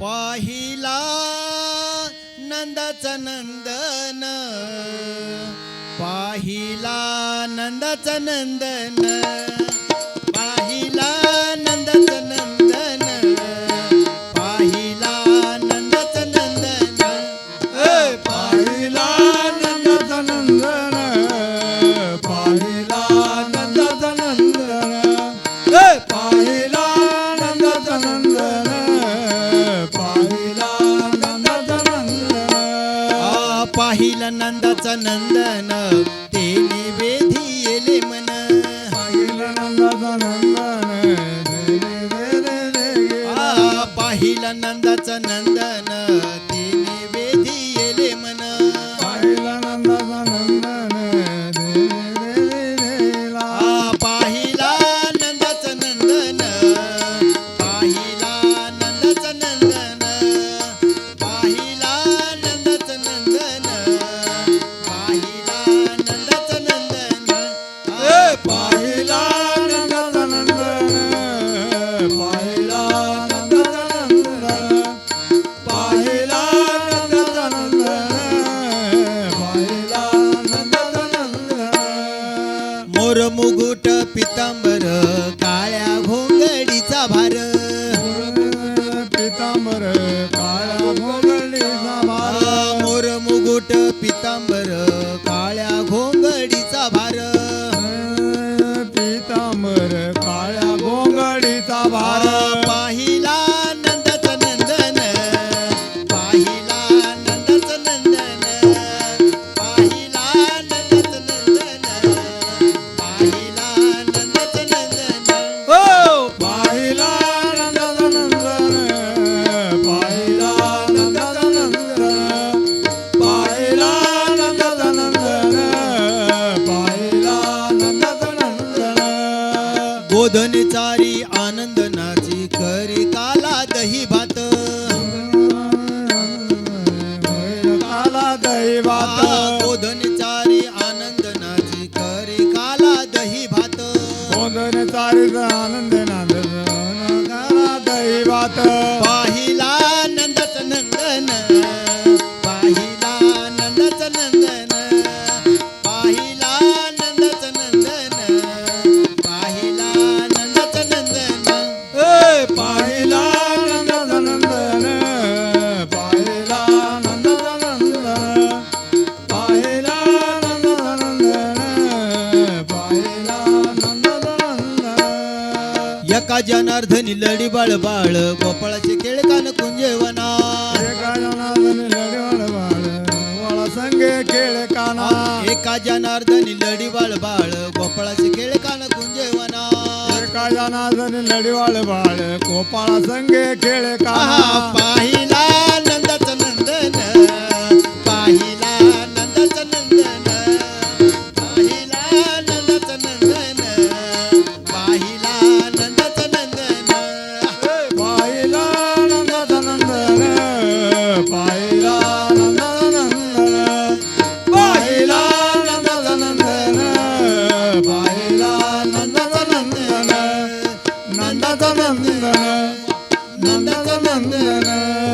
पाहिला नंदाचा नंदन पाहिला नंदाचा नंदन पाहिला नंदाचा नंदन. पाहिला नंदाचा नंदन तेने वेधी येले मन. पाहिला नंदाचा नंदन पाहिला नंदाचा नंदन तेने वेधी येले मन. पाहिला नंदाचा नंदन पाहिला नंदाचा नंदन पाहिला नंदाचा नंदन पाहिला नंदाचा नंदन. பீதாம்பர गोधन चारी आनंद नाची करी काला दही भात. काला दही भात. गोधन चारी आनंद नाची करी काला दही भात. गोंधन चारीचा आनंद नांद काला दही भात. पाहिला नंदच नंदन. एका जनार्दनी लढी बाळ बाळ गोपाळाचे केळकान कुंजेवना एका जनार्दनी लढवळ बाळ वळा संगे खेळ काना. एका जनार्दनी लढी बाळ बाळ गोपाळाचे केळकान कुंजेवना एका जनार्दनी लढवळ बाळ गोपाळा संगे काना. पाहिला Nanda nanda nanda